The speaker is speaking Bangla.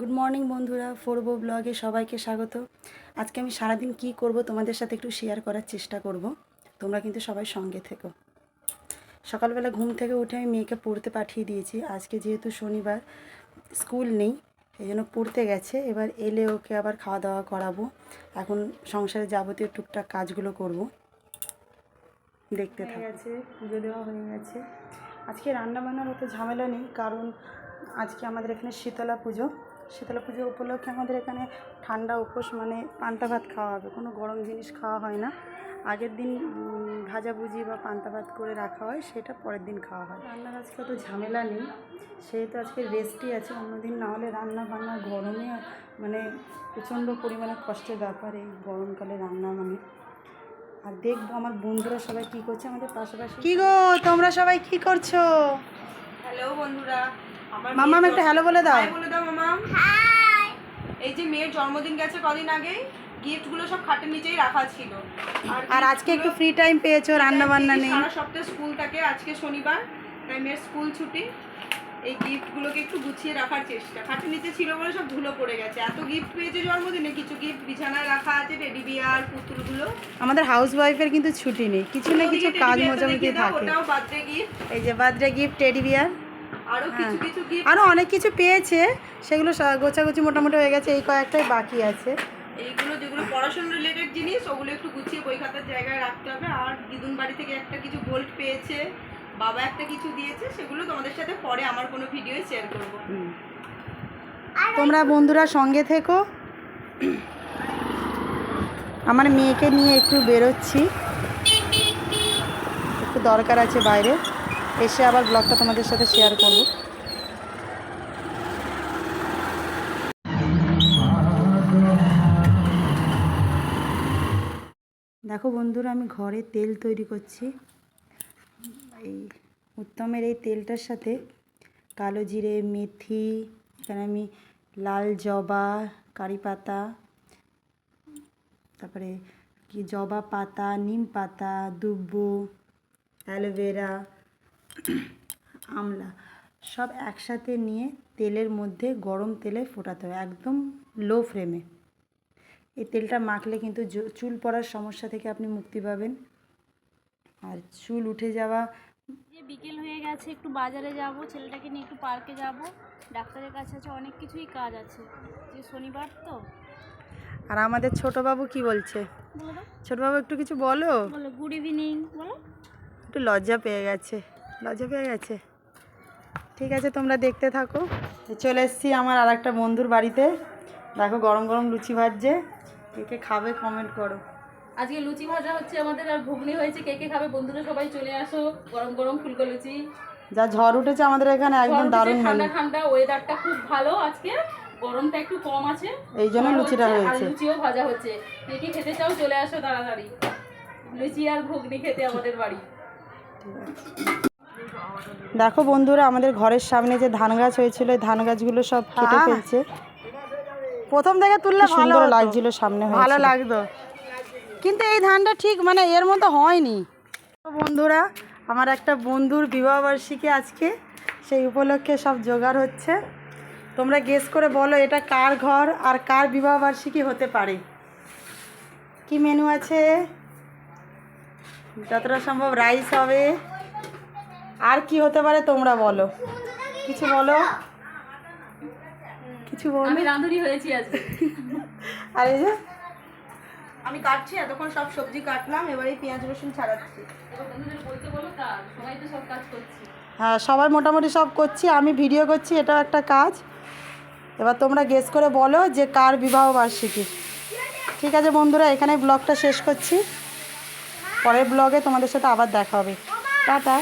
গুড মর্নিং বন্ধুরা। ফোরবো ব্লগে সবাইকে স্বাগত। আজকে আমি সারাদিন কি করব তোমাদের সাথে একটু শেয়ার করার চেষ্টা করব। তোমরা কিন্তু সবাই সঙ্গে থেকো। সকালবেলা ঘুম থেকে উঠে আমি মেয়েকে পড়তে পাঠিয়ে দিয়েছি। আজকে যেহেতু শনিবার স্কুল নেই এই জন্য পড়তে গেছে। এবার এলে ওকে আবার খাওয়া দাওয়া করাবো। এখন সংসারে যাবতীয় টুকটাক কাজগুলো করব। দেখতে গেছে পুজো দেওয়া হয়ে গেছে। আজকে রান্না বান্নার অত ঝামেলা নেই কারণ আজকে আমাদের এখানে শীতলা পুজো। শীতলা পুজো উপলক্ষে আমাদের এখানে ঠান্ডা উপোস মানে পান্তা ভাত খাওয়া হবে। কোনো গরম জিনিস খাওয়া হয় না। আগের দিন ভাজাভুজি বা পান্তা ভাত করে রাখা হয় সেটা পরের দিন খাওয়া হয়। রান্নার আজকে তো ঝামেলা নেই। সেহেতু আজকে রেস্টই আছে অন্যদিন না হলে রান্না বান্না গরমে মানে প্রচণ্ড পরিমাণে কষ্টের ব্যাপার এই গরমকালে রান্না মানে। আর দেখব আমার বন্ধুরা সবাই কি করছে আমাদের পাশাপাশি। কি গো তোমরা সবাই কি করছ? হ্যালো বন্ধুরা। মাম্মাম একটা হ্যালো বলে দাও। হাই বলে দাও মামাম। এই যে মেয়ের জন্মদিন গেছে কদিন আগেই গিফটগুলো সব খাটের নিচেই রাখা ছিল। আর আজকে একটু ফ্রি টাইম পেয়েছ রান্না বান্না নেই। সারা সপ্তাহে স্কুল থাকে আজকে শনিবার তাই মেয়ের স্কুল ছুটি। এই গিফট গুলোকে একটু গুছিয়ে রাখার চেষ্টা। খাটের নিচে ছিল বলে সব ধুলো পড়ে গেছে। এত গিফট পেয়েছে জন্মদিনে? কিছু গিফট বিছানায় রাখা আছে টেডি বিয়ার পুতুলগুলো? আমাদের হাউস ওয়াইফের কিন্তু ছুটি নেই। কিছু না কিছু কাজ মোটামুটি থাকে। ওটাও বার্থডে গিফট। এই যে বার্থডে গিফট টেডি বিয়ার আরও হ্যাঁ। কিছু কিছু গিফট আরও অনেক কিছু পেয়েছে সেগুলো সা- গোছাগুছি মোটামুটি হয়ে গেছে এই কয়েকটাই বাকি আছে। এইগুলো যেগুলো পড়াশোনা রিলেটেড জিনিস ওগুলো একটু গুছিয়ে বই খাতার জায়গায় রাখতে হবে। আর দিদুন বাড়ি থেকে একটা কিছু গোল্ড পেয়েছে বাবা একটা কিছু দিয়েছে সেগুলো তোমাদের সাথে পরে আমার কোনো ভিডিও শেয়ার করব। তোমরা বন্ধুরা সঙ্গে থেকো। আমার মেয়েকে নিয়ে একটু বেরোচ্ছি। একটু দরকার আছে বাইরে। এসে আবার ব্লগটা তোমাদের সাথে শেয়ার করব। দেখো বন্ধুরা, আমি ঘরে তেল তৈরি করছি। এই উত্তমের এই তেলটার সাথে কালো জিরে, মেথি, এখানে আমি লাল জবা, কারি পাতা, তারপরে কি জবা পাতা, নিম পাতা, দুব্বো, অ্যালোভেরা আমলা। সব একসাথে নিয়ে তেলের মধ্যে গরম তেলে ফোটাতে হবে একদম লো ফ্লেমে এই তেলটা মাখলে কিন্তু চুল পড়ার সমস্যা থেকে আপনি মুক্তি পাবেন। আর চুল উঠে যাওয়া যে বিকেল হয়ে গেছে একটু বাজারে যাব ছেলেটাকে নিয়ে একটু পার্কে যাব। ডাক্তারের কাছে আছে অনেক কিছুই কাজ আছে। যে শনিবার তো। আর আমাদের ছোটবাবু কি বলছে? বলো। বাবু একটু কিছু বলো। বলো গুড ইভিনিং বলো। একটু লজ্জা পেয়ে গেছে। লজ্জা পেয়ে গেছে। ঠিক আছে তোমরা দেখতে থাকো। চলে এসেছি আমার আর একটা বন্ধুর বাড়িতে। দেখো গরম গরম লুচি ভাজছে। কে কে খাবে কমেন্ট করো। আজকে লুচি ভাজা হচ্ছে আমাদের আর ঘুগনি হয়েছে। কে কে খাবে বন্ধুরা সবাই চলে আসো। গরম গরম ফুলকো লুচি। যা ঝড় উঠেছে আমাদের এখানে একদম দারুণ ঠান্ডা ঠান্ডা ওয়েদারটা খুব ভালো আজকে। গরমটা একটু কম আছে। এই জন্য লুচিটা হয়েছে। লুচিও ভাজা হচ্ছে। কে কে খেতে চাও চলে আসো তাড়াতাড়ি। লুচি আর ঘুগনি খেতে আমাদের বাড়ি। দেখো বন্ধুরা আমাদের ঘরের সামনে যে ধান গাছ হয়েছিল ধান গাছগুলো সব কেটে ফেলছে। প্রথম থেকে তুললে ভালো লাগছিল সামনে ভালো লাগতো। কিন্তু এই ধানটা ঠিক মানে এর মতো হয়নি। বন্ধুরা আমার একটা বন্ধুর বিবাহবার্ষিকী আজকে সেই উপলক্ষে সব জোগাড় হচ্ছে। তোমরা গেস করে বলো এটা কার ঘর আর কার বিবাহবার্ষিকী হতে পারে? কি মেনু আছে? যতটা সম্ভব রাইস হবে। আর কি হতে পারে তোমরা বলো। কিছু বলো? কিছু বলো? আমি রাঁধুনি হয়েছি আজকে। আর এই যে। আমি কাটছি এতক্ষণ সব সবজি কাটলাম এবারে পেঁয়াজ রসুন ছাড়াচ্ছি। হ্যাঁ সবাই মোটামুটি সব করছি আমি ভিডিও করছি এটাও একটা কাজ। এবার তোমরা গেস করে বলো যে কার বিবাহ বার্ষিকী। ঠিক আছে বন্ধুরা এখানে ব্লগটা শেষ করছি। পরের ব্লগে তোমাদের সাথে আবার দেখা হবে। টাটা।